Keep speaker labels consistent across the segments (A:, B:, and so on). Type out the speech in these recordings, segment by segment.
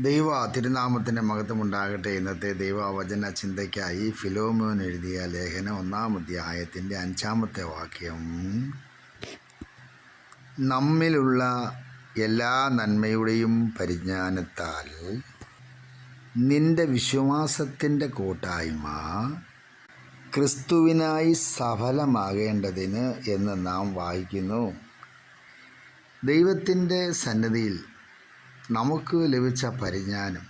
A: ദൈവ തിരുനാമത്തിന്റെ മഹത്വമുണ്ടാകട്ടെ. ഇന്നത്തെ ദൈവവചന ചിന്തയ്ക്കായി ഫിലോമോൻ എഴുതിയ ലേഖനം ഒന്നാം അധ്യായത്തിന്റെ അഞ്ചാമത്തെ വാക്യം. നമ്മിലുള്ള എല്ലാ നന്മയുടെയും പരിജ്ഞാനത്താൽ നിന്റെ വിശ്വാസത്തിന്റെ കൂട്ടായ്മ ക്രിസ്തുവിനായി സഫലമാകേണ്ടതിന് എന്ന് നാം വായിക്കുന്നു. ദൈവത്തിന്റെ സന്നിധിയിൽ നമുക്ക് ലഭിച്ച പരിജ്ഞാനം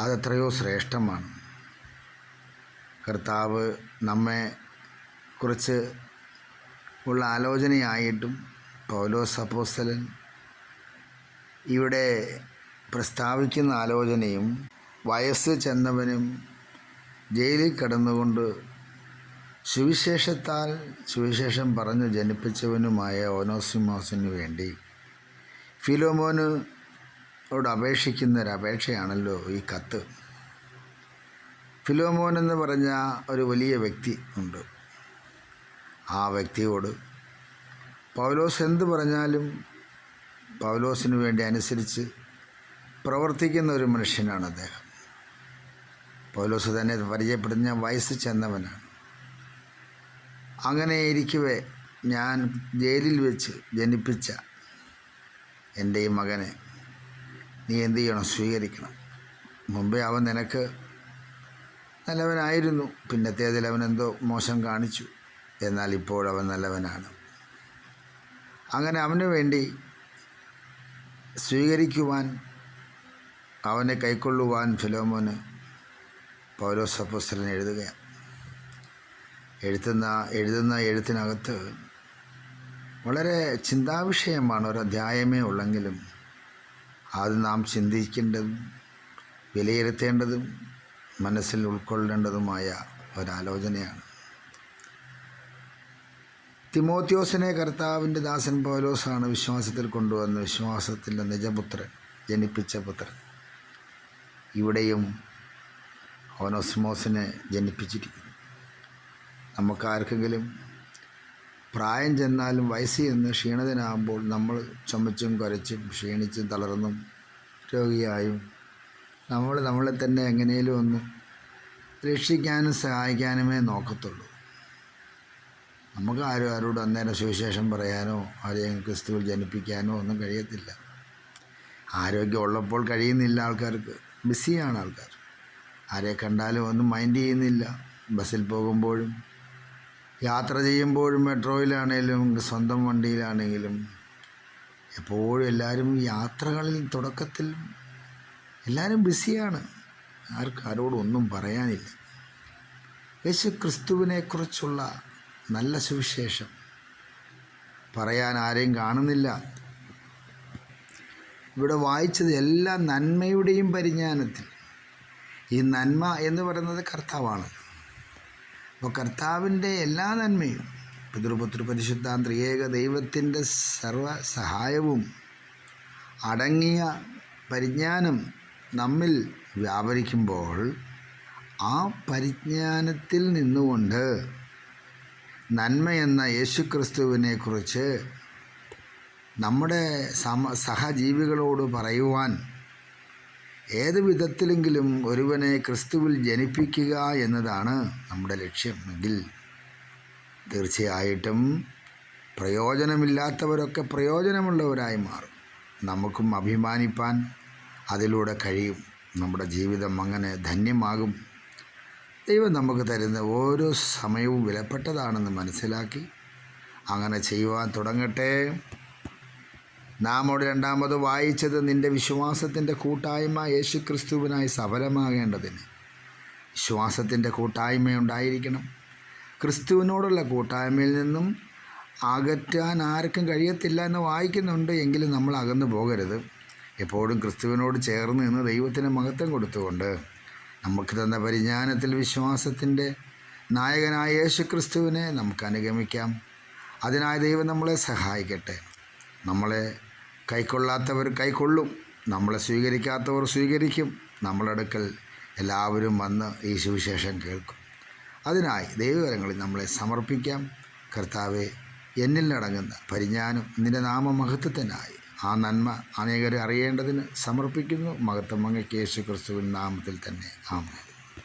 A: അതെത്രയോ ശ്രേഷ്ഠമാണ്. കർത്താവ് നമ്മെ കുറിച്ച് ഉള്ള ആലോചനയായിട്ടും പൗലോസ് അപ്പോസ്തലൻ ഇവിടെ പ്രസ്താവിക്കുന്ന ആലോചനയും വയസ്സ് ചെന്നവനും ജയിലിൽ കിടന്നുകൊണ്ട് സുവിശേഷത്താൽ സുവിശേഷം പറഞ്ഞു ജനിപ്പിച്ചവനുമായ ഓനോസിമോസിന് വേണ്ടി ഫിലോമോനോട് അപേക്ഷിക്കുന്ന ഒരു അപേക്ഷയാണല്ലോ ഈ കത്ത്. ഫിലോമോൻ എന്ന് പറഞ്ഞ ഒരു വലിയ വ്യക്തി ഉണ്ട്. ആ വ്യക്തിയോട് പൗലോസ് എന്ത് പറഞ്ഞാലും പൗലോസിന് വേണ്ടി അനുസരിച്ച് പ്രവർത്തിക്കുന്ന ഒരു മനുഷ്യനാണ് അദ്ദേഹം. പൗലോസ് തന്നെ പരിചയപ്പെടുന്ന വയസ്സ് ചെന്നവനാണ്. അങ്ങനെ ഇരിക്കവേ ഞാൻ ജയിലിൽ വെച്ച് ജനിപ്പിച്ച എന്റെ ഈ മകനെ നീ എന്ത് ചെയ്യണം? സ്വീകരിക്കണം. മുമ്പേ അവൻ നിനക്ക് നല്ലവനായിരുന്നു. പിന്നത്തേതിൽ എന്തോ മോശം കാണിച്ചു. എന്നാൽ ഇപ്പോൾ അവൻ നല്ലവനാണ്. അങ്ങനെ അവന് വേണ്ടി സ്വീകരിക്കുവാൻ അവനെ കൈക്കൊള്ളുവാൻ ഫിലോമോന് പൗലോസ് അപ്പോസ്തലൻ എഴുതുകയാണ്. എഴുതുന്ന എഴുതുന്ന എഴുത്തിനകത്ത് വളരെ ചിന്താവിഷയമാണ് ഒരു അധ്യായമേ ഉള്ളെങ്കിലും അത് നാം ചിന്തിക്കേണ്ടതും വിലയിരുത്തേണ്ടതും മനസ്സിൽ ഉൾക്കൊള്ളേണ്ടതുമായ ഒരാലോചനയാണ്. തിമോത്യോസിനെ കർത്താവിന്റെ ദാസൻ പൗലോസാണ് വിശ്വാസത്തിൽ കൊണ്ടുവന്ന വിശ്വാസത്തിന്റെ നിജപുത്രൻ ജനിപ്പിച്ച പുത്രൻ. ഇവിടെയും ഓനോസ്മോസിനെ ജനിപ്പിച്ചിരിക്കുന്നു. നമുക്കാർക്കെങ്കിലും പ്രായം ചെന്നാലും വയസ്സ് ചെന്ന് ക്ഷീണിതനാകുമ്പോൾ നമ്മൾ ചുമച്ചും കുരച്ചും ക്ഷീണിച്ചും തളർന്നും രോഗിയായും നമ്മൾ നമ്മളെ തന്നെ എങ്ങനെയും ഒന്ന് രക്ഷിക്കാനും സഹായിക്കാനുമേ നോക്കത്തുള്ളൂ. നമുക്ക് ആരും ആരോട് അന്നേരം സുവിശേഷം പറയാനോ ആരെയും ക്രിസ്തുവിൽ ജനിപ്പിക്കാനോ ഒന്നും കഴിയത്തില്ല. ആരോഗ്യം ഉള്ളപ്പോൾ കഴിയുന്നില്ല ആൾക്കാർക്ക്. ബിസിയാണ് ആൾക്കാർ. ആരെ കണ്ടാലും ഒന്നും മൈൻഡ് ചെയ്യുന്നില്ല. ബസ്സിൽ പോകുമ്പോഴും യാത്ര ചെയ്യുമ്പോഴും മെട്രോയിലാണെങ്കിലും സ്വന്തം വണ്ടിയിലാണെങ്കിലും എപ്പോഴും എല്ലാവരും യാത്രകളിൽ തുടക്കത്തിൽ എല്ലാവരും ബിസിയാണ്. ആർക്കും ആരോടും ഒന്നും പറയാനില്ല. യേശു ക്രിസ്തുവിനെക്കുറിച്ചുള്ള നല്ല സുവിശേഷം പറയാൻ ആരെയും കാണുന്നില്ല. ഇവിടെ വായിച്ചത് എല്ലാ നന്മയുടെയും പരിജ്ഞാനത്തിൽ. ഈ നന്മ എന്ന് പറയുന്നത് കർത്താവാണ്. അപ്പോൾ കർത്താവിന്റെ എല്ലാ നന്മയും പിതൃപുത്ര പരിശുദ്ധാം ത്രിയേക ദൈവത്തിന്റെ സർവ സഹായവും അടങ്ങിയ പരിജ്ഞാനം നമ്മിൽ വ്യാപരിക്കുമ്പോൾ ആ പരിജ്ഞാനത്തിൽ നിന്നുകൊണ്ട് നന്മയെന്ന യേശുക്രിസ്തുവിനെക്കുറിച്ച് യേശുക്രിസ്തുവിനെ കുറിച്ച് നമ്മുടെ സമ സഹജീവികളോട് പറയുവാൻ ഏത് വിധത്തിലെങ്കിലും ഒരുവനെ ക്രിസ്തുവിൽ ജനിപ്പിക്കുക എന്നതാണ് നമ്മുടെ ലക്ഷ്യം എങ്കിൽ തീർച്ചയായിട്ടും പ്രയോജനമില്ലാത്തവരൊക്കെ പ്രയോജനമുള്ളവരായി മാറും. നമുക്കും അഭിമാനിപ്പാൻ അതിലൂടെ കഴിയും. നമ്മുടെ ജീവിതം അങ്ങനെ ധന്യമാകും. ദൈവം നമുക്ക് തരുന്ന ഓരോ സമയവും വിലപ്പെട്ടതാണെന്ന് മനസ്സിലാക്കി അങ്ങനെ ചെയ്യുവാൻ തുടങ്ങട്ടെ. നാം അവിടെ രണ്ടാമത് വായിച്ചത് നിന്റെ വിശ്വാസത്തിന്റെ കൂട്ടായ്മ യേശു ക്രിസ്തുവിനായി സഫലമാകേണ്ടതിന്. വിശ്വാസത്തിന്റെ കൂട്ടായ്മയുണ്ടായിരിക്കണം. ക്രിസ്തുവിനോടുള്ള കൂട്ടായ്മയിൽ നിന്നും അകറ്റാൻ ആർക്കും കഴിയത്തില്ല എന്ന് വായിക്കുന്നുണ്ട് എങ്കിലും നമ്മൾ അകന്നു പോകരുത്. എപ്പോഴും ക്രിസ്തുവിനോട് ചേർന്ന് നിന്ന് ദൈവത്തിന് മഹത്വം കൊടുത്തുകൊണ്ട് നമുക്ക് തന്ന പരിജ്ഞാനത്തിൽ വിശ്വാസത്തിന്റെ നായകനായ യേശു ക്രിസ്തുവിനെ നമുക്ക് അനുഗമിക്കാം. അതിനായി ദൈവം നമ്മളെ സഹായിക്കട്ടെ. നമ്മളെ കൈക്കൊള്ളാത്തവർ കൈക്കൊള്ളും. നമ്മളെ സ്വീകരിക്കാത്തവർ സ്വീകരിക്കും. നമ്മളെ അടുക്കൽ എല്ലാവരും വന്ന് ഈ സുവിശേഷം കേൾക്കും. അതിനായി ദൈവകരങ്ങളിൽ നമ്മളെ സമർപ്പിക്കാം. കർത്താവെ എന്നിൽ നടങ്ങുന്ന പരിജ്ഞാനം നിന്റെ നാമമഹത്വത്തിനായി ആ നന്മ അനേകരെ അറിയേണ്ടതിന് സമർപ്പിക്കുന്നു. മഹത്വം അങ്ങയ്ക്ക് യേശു ക്രിസ്തുവിൻ നാമത്തിൽ തന്നെ. ആമേൻ.